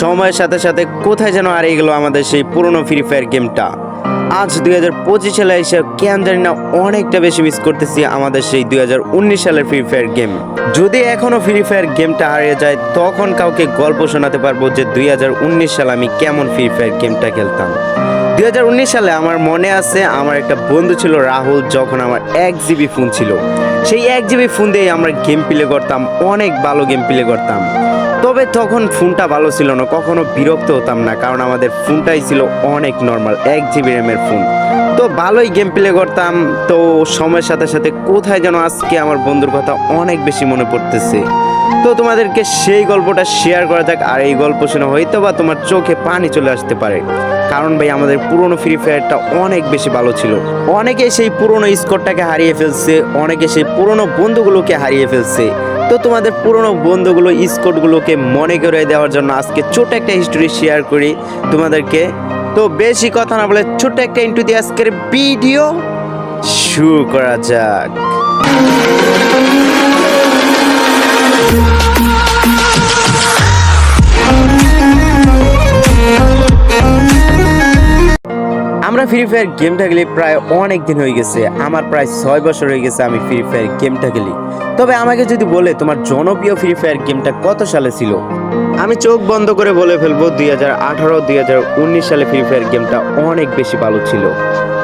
সময়ের সাথে সাথে কোথায় যেন হারিয়ে গেল আমাদের সেই পুরনো ফ্রি ফায়ার গেমটা আজ দুই হাজার পঁচিশ সালে এসে কেন জানি না অনেকটা বেশি মিস করতেছি আমাদের সেই দুই হাজার উনিশ সালের ফ্রি ফায়ার গেম যদি এখনও ফ্রি ফায়ার গেমটা হারিয়ে যায়, তখন কাউকে গল্প শোনাতে পারব যে দুই হাজার উনিশ সালে আমি কেমন ফ্রি ফায়ার গেমটা খেলতাম। দুই হাজার উনিশ সালে আমার মনে আছে, আমার একটা বন্ধু ছিল রাহুল, যখন আমার এক জিবি ফোন ছিল। সেই এক জিবি ফোন দিয়ে আমরা গেম প্লে করতাম, অনেক ভালো গেম প্লে করতাম। তবে তখন ফোনটা ভালো ছিল না, কখনো বিরক্ত হতাম না, কারণ আমাদের ফোনটাই ছিল অনেক নর্মাল এক জিবি র্যামের ফোন। তো ভালোই গেম প্লে করতাম, তো সময়ের সাথে সাথে কোথায় যেন আজকে আমার বন্ধুর কথা অনেক বেশি মনে পড়তেছে। তো তোমাদেরকে সেই গল্পটা শেয়ার করা যাক, আর এই গল্প শুনে হয়তো বা তোমার চোখে পানি চলে আসতে পারে। কারণ ভাই, আমাদের পুরনো ফ্রি ফায়ারটা অনেক বেশি ভালো ছিল। অনেকে সেই পুরনো স্কোরটাকে হারিয়ে ফেলছে, অনেকে সেই পুরনো বন্ধুগুলোকে হারিয়ে ফেলছে। তো তোমাদের পুরনো বন্ধুগুলো, স্কোরগুলোকে মনে করে দেওয়ার জন্য আজকে ছোট একটা হিস্টোরি শেয়ার করি তোমাদেরকে। তো বেশি কথা না বলে ছোট একটা ইন্টু দিয়ে আজকের ভিডিও শুরু করা যাক। আমরা ফ্রি ফায়ার গেমটা খেলি প্রায় অনেক দিন হয়ে গেছে। আমার প্রায় ছয় বছর হয়ে গেছে আমি ফ্রি ফায়ার গেমটা খেলি। তবে আমাকে যদি বলে তোমার জনপ্রিয় ফ্রি ফায়ার গেমটা কত সালে ছিল? আমি চোখ বন্ধ করে বলে ফেলব দুই হাজার আঠারো, দুই হাজার উনিশ সালে ফ্রি ফায়ার গেমটা অনেক বেশি ভালো ছিল।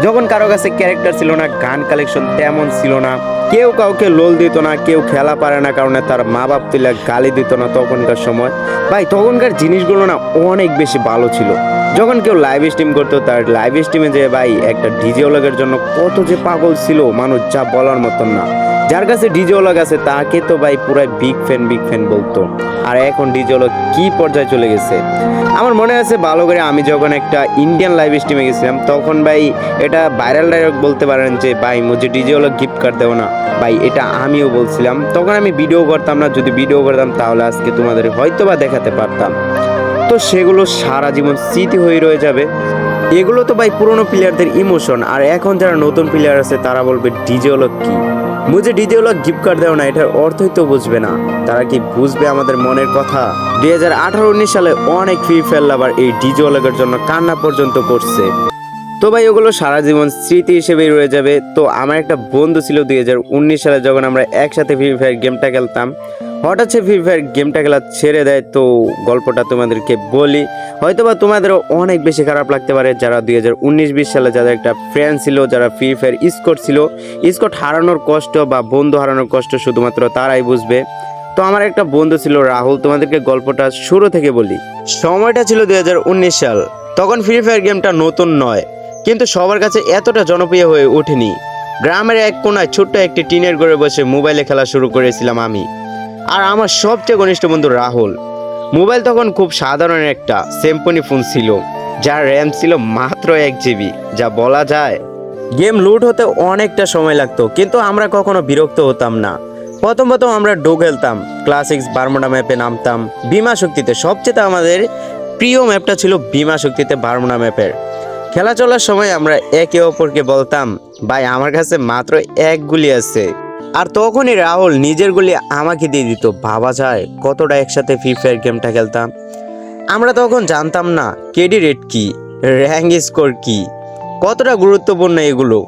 যখন কারও কাছে ক্যারেক্টার ছিল না, গান কালেকশন তেমন ছিল না, কেউ কাউকে লোল দিত না, কেউ খেলা পারে না কারণে তার মা বাপ তুলে গালি দিত না তখনকার সময়। ভাই, তখনকার জিনিসগুলো না অনেক বেশি ভালো ছিল। যখন কেউ লাইভ স্ট্রিম করতো, তার লাইভ স্ট্রিমে যে ভাই একটা ডিজে ওলাগের জন্য কত যে পাগল ছিল, মানুষ যা বলার মতন না। যার কাছে ডিজে ওলাগ আছে, তাকে তো ভাই পুরাই বিগ ফ্যান বিগ ফ্যান বলতো। আর এখন ডিজে ওলাগ কি পর্যায়ে চলে গেছে? আমার মনে আছে ভালো করে আমি যখন একটা ইন্ডিয়ান লাইভ স্ট্রিমে গেছিলাম, তখন ভাই এটা ভাইরাল ডায়লগ বলতে পারেন যে, ভাই, মুঝে ডিজে ওলাগ গিফট কার্ড দেবো না। ভাই, এটা আমিও বলছিলাম। তখন আমি ভিডিও করতাম না, যদি ভিডিও করতাম তাহলে আজকে তোমাদের হয়তো বা দেখাতে পারতাম। তো সেগুলো সারা জীবন স্মৃতি হয়ে রয়ে যাবে। এগুলো তো ভাই পুরনো প্লেয়ারদের ইমোশন আর এখন যারা নতুন প্লেয়ার আছে তারা বলবে ডিজে হলো কি? মুঝে ডিজে হলো গিফট কার্ড দেও না, এটার অর্থই তো বুঝবে না। তারা কি বুঝবে আমাদের মনের কথা? দুই হাজার আঠারো, উনিশ সালে অনেক ফ্রি ফায়ার লাভার এই ডিজে ওলাগের জন্য কান্না পর্যন্ত করছে। তো ভাই, ওগুলো সারা জীবন স্মৃতি হিসেবেই রয়ে যাবে। তো আমার একটা বন্ধু ছিল দুই হাজার উনিশ সালে, যখন আমরা একসাথে ফ্রি ফায়ার গেমটা খেলতাম। হঠাৎ সে ফ্রি ফায়ার গেমটা খেলা ছেড়ে দেয়, তো গল্পটা তোমাদেরকে বলি। হয়তো বা তোমাদেরও অনেক বেশি খারাপ লাগতে পারে যারা দুই হাজার উনিশ বিশ সালে যাদের একটা ফ্রেন্ড ছিল, যারা ফ্রি ফায়ার স্কোর ছিল। স্কোর হারানোর কষ্ট বা বন্ধু হারানোর কষ্ট শুধুমাত্র তারাই বুঝবে। তো আমার একটা বন্ধু ছিল রাহুল, তোমাদেরকে গল্পটা শুরু থেকে বলি। সময়টা ছিল দুই হাজার উনিশ সাল, তখন ফ্রি ফায়ার গেমটা নতুন নয়, কিন্তু সবার কাছে এতটা জনপ্রিয় হয়ে ওঠেনি। গ্রামের এক কোনায় ছোট্ট একটি টিনের ঘরে বসে মোবাইলে খেলা শুরু করেছিলাম আমি। আর আমার সবচেয়ে ঘনিষ্ঠ বন্ধু রাহুল। মোবাইল তখন খুব সাধারণ একটা সেম্পনি ফোন ছিল, যার র্যাম ছিল মাত্র এক জিবি যা বলা যায় গেম লুট হতে অনেকটা সময় লাগতো, কিন্তু আমরা কখনো বিরক্ত হতাম না। প্রথম প্রথম আমরা ডো খেলতাম ক্লাসিক্স বারমোডা ম্যাপে নামতাম, বিমা শক্তিতে। সবচেয়ে আমাদের প্রিয় ম্যাপটা ছিল বিমা শক্তিতে বারমোডা ম্যাপের। খেলা চলার সময় আমরা একে অপরকে বলতাম, ভাই, আমার কাছে মাত্র এক গুলি আছে। আর তখনই রাহুল নিজের গুলি আমাকে দিয়ে দিত। ভাবা যায়, কতটা একসাথে ফ্রি ফায়ার গেমটা খেলতাম। আমরা তখন জানতাম না কেডি রেট কি র্যাঙ্ক স্কোর কি, কতটা গুরুত্বপূর্ণ এগুলো।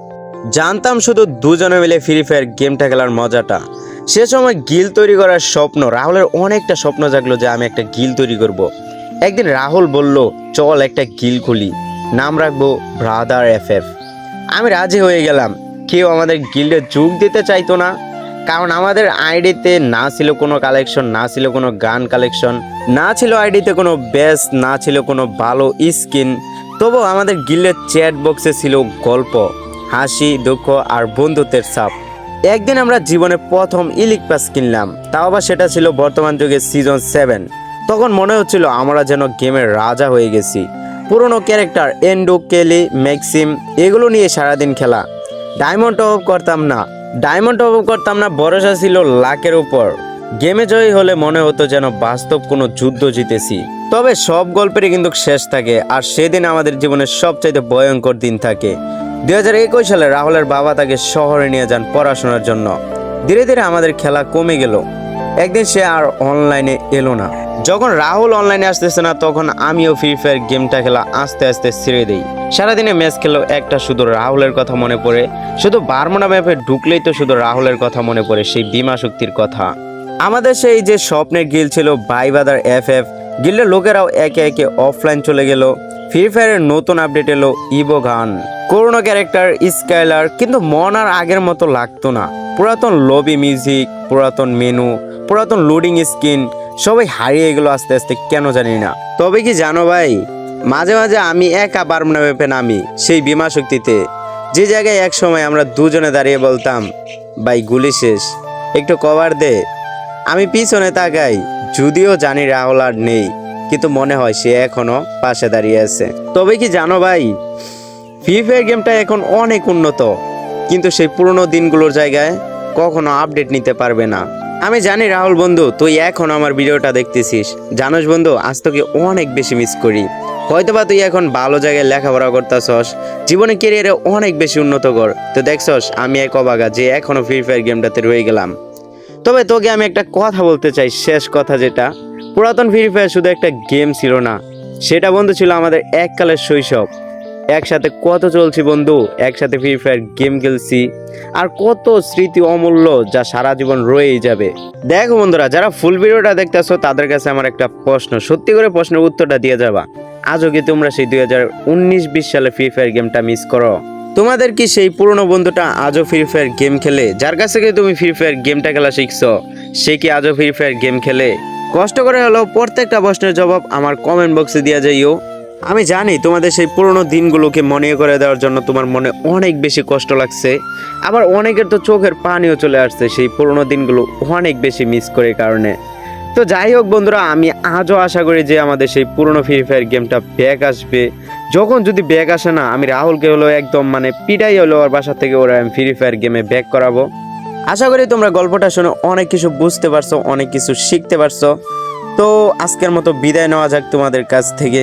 জানতাম শুধু দুজনে মিলে ফ্রি ফায়ার গেমটা খেলার মজাটা। সে সময় গিল তৈরি করার স্বপ্ন, রাহুলের অনেকটা স্বপ্ন জাগলো যে আমি একটা গিল তৈরি করব। একদিন রাহুল বলল, চল একটা গিল খুলি। নাম রাখব ব্রাদার এফ এফ আমি রাজি হয়ে গেলাম। কেউ আমাদের গিল্ডে যোগ দিতে চাইতো না। কারণ আমাদের আইডিতে না ছিল কোনো কালেকশন না ছিল কোনো গান কালেকশন না ছিল আইডিতে কোনো বেস না ছিল কোনো ভালো স্কিন তবু আমাদের গিল্ডের চ্যাট বক্সে ছিল গল্প, হাসি, দুঃখ আর বন্ধুত্বের ছাপ। একদিন আমরা জীবনে প্রথম ইলিক পাস কিনলাম, তাও আবার সেটা ছিল বর্তমান যুগে সিজন সেভেন তখন মনে হচ্ছিল আমরা যেন গেমের রাজা হয়ে গেছি। পুরনো ক্যারেক্টার এন্ডো কেলি ম্যাক্সিম এগুলো নিয়ে সারাদিন খেলা। ডায়মন্ড আপ করতাম না ডায়মন্ড আপ করতাম না ভরসা ছিল লাকের উপর গেমে জয়ী হলে মনে হতো যেন বাস্তব কোনো যুদ্ধ জিতেছি তবে সব গল্পেরই কিন্তু শেষ থাকে আর সেদিন আমাদের জীবনের সবচাইতে ভয়ঙ্কর দিন থাকে দুই হাজার একুশ সালে রাহুলের বাবা তাকে শহরে নিয়ে যান পড়াশোনার জন্য। ধীরে ধীরে আমাদের খেলা কমে গেল। একদিন সে আর অনলাইনে এলো না। যখন রাহুল অনলাইনে আসতেছে না, তখন আমিও ফ্রি ফায়ার গেমটা খেলা আস্তে আস্তে ছেড়ে দিই। সারাদিনে ম্যাচ খেলেও একটা শুধু রাহুলের কথা মনে পড়ে, শুধু বারমোনা ম্যাপে ঢুকলেই তো শুধু রাহুলের কথা মনে পড়ে, সেই বিমা শক্তির কথা। আমাদের সেই যে স্বপ্নের গিল ছিল বাই বাদার এফ এফ গিল্ডের লোকেরাও একে একে অফলাইন চলে গেল। ফ্রি ফায়ারের নতুন আপডেট এলো ইভো গান করোনা ক্যারেক্টার স্কাইলার কিন্তু মন আর আগের মতো লাগতো না। পুরাতন লবি মিউজিক পুরাতন মেনু পুরাতন লোডিং স্ক্রিন সবাই হারিয়ে গেল আস্তে আস্তে, কেন জানি না। তবে কি জানো ভাই, মাঝে মাঝে আমি একা বারমনা মেপে নামি সেই বিমা শক্তিতে। যে জায়গায় এক সময় আমরা দুজনে দাঁড়িয়ে বলতাম, ভাই, গুলি শেষ, একটু কভার দে। আমি পিছনে তাকাই, যদিও জানি রাহুল আর নেই, কিন্তু মনে হয় সে এখনও পাশে দাঁড়িয়ে আছে। তবে কি জানো ভাই, ফ্রি ফায়ার গেমটা এখন অনেক উন্নত, কিন্তু সেই পুরনো দিনগুলোর জায়গায় কখনো আপডেট নিতে পারবে না। আমি জানি রাহুল বন্ধু, তুই এখন আমার ভিডিওটা দেখতেছিস। জানোস বন্ধু, আজ তোকে অনেক বেশি মিস করি। হয়তোবা তুই এখন ভালো জায়গায় লেখাপড়া করতেছস, জীবনে কেরিয়ারে অনেক বেশি উন্নত কর। তো দেখছস, আমি এক অবাগা যে এখনও ফ্রি ফায়ার গেমটাতে রয়ে গেলাম। তবে তোকে আমি একটা কথা বলতে চাই, শেষ কথা যেটা। পুরাতন ফ্রি ফায়ার শুধু একটা গেম ছিল না। সেটা বন্ধু ছিল আমাদের এককালের শৈশব। একসাথে কত চলছি বন্ধু? একসাথে ফ্রি ফায়ার গেম খেলছি। আর কত স্মৃতি অমূল্য যা সারা জীবন রয়েই যাবে। দেখো বন্ধুরা, যারা ফুল ভিডিওটা দেখতেছো, তাদের কাছে আমার একটা প্রশ্ন। সত্যি করে প্রশ্নের উত্তরটা দিয়ে যাবা। আজও কি তোমরা সেই দুই হাজার উনিশ বিশ সালে ফ্রি ফায়ার গেমটা মিস করো? তোমাদের কি সেই পুরনো বন্ধুটা আজও ফ্রি ফায়ার গেম খেলে? যার কাছ থেকে তুমি ফ্রি ফায়ার গেমটা খেলা শিখছো, সে কি আজও ফ্রি ফায়ার গেম খেলে? কষ্ট করে হলেও প্রত্যেকটা প্রশ্নের জবাব আমার কমেন্ট বক্সে দিয়ে যাইও। আমি জানি তোমাদের সেই পুরনো দিনগুলোকে মনে করে দেওয়ার জন্য তোমার মনে অনেক বেশি কষ্ট লাগছে, আবার অনেকের তো চোখের পানিও চলে আসছে সেই পুরনো দিনগুলো অনেক বেশি মিস করে কারণে। তো যাই হোক বন্ধুরা, আমি আজও আশা করি যে আমাদের সেই পুরনো ফ্রি ফায়ার গেমটা ব্যাক আসবে। যখন যদি ব্যাক আসে না, আমি রাহুলকে হলো একদম মানে পিটাই হলো ওর বাসা থেকে ওরা আমি ফ্রি ফায়ার গেমে ব্যাক করাবো। আশা করি তোমরা গল্পটা শুনে অনেক কিছু বুঝতে পারছ, অনেক কিছু শিখতে পারছ। তো আজকের মতো বিদায় নেওয়া যাক তোমাদের কাছ থেকে।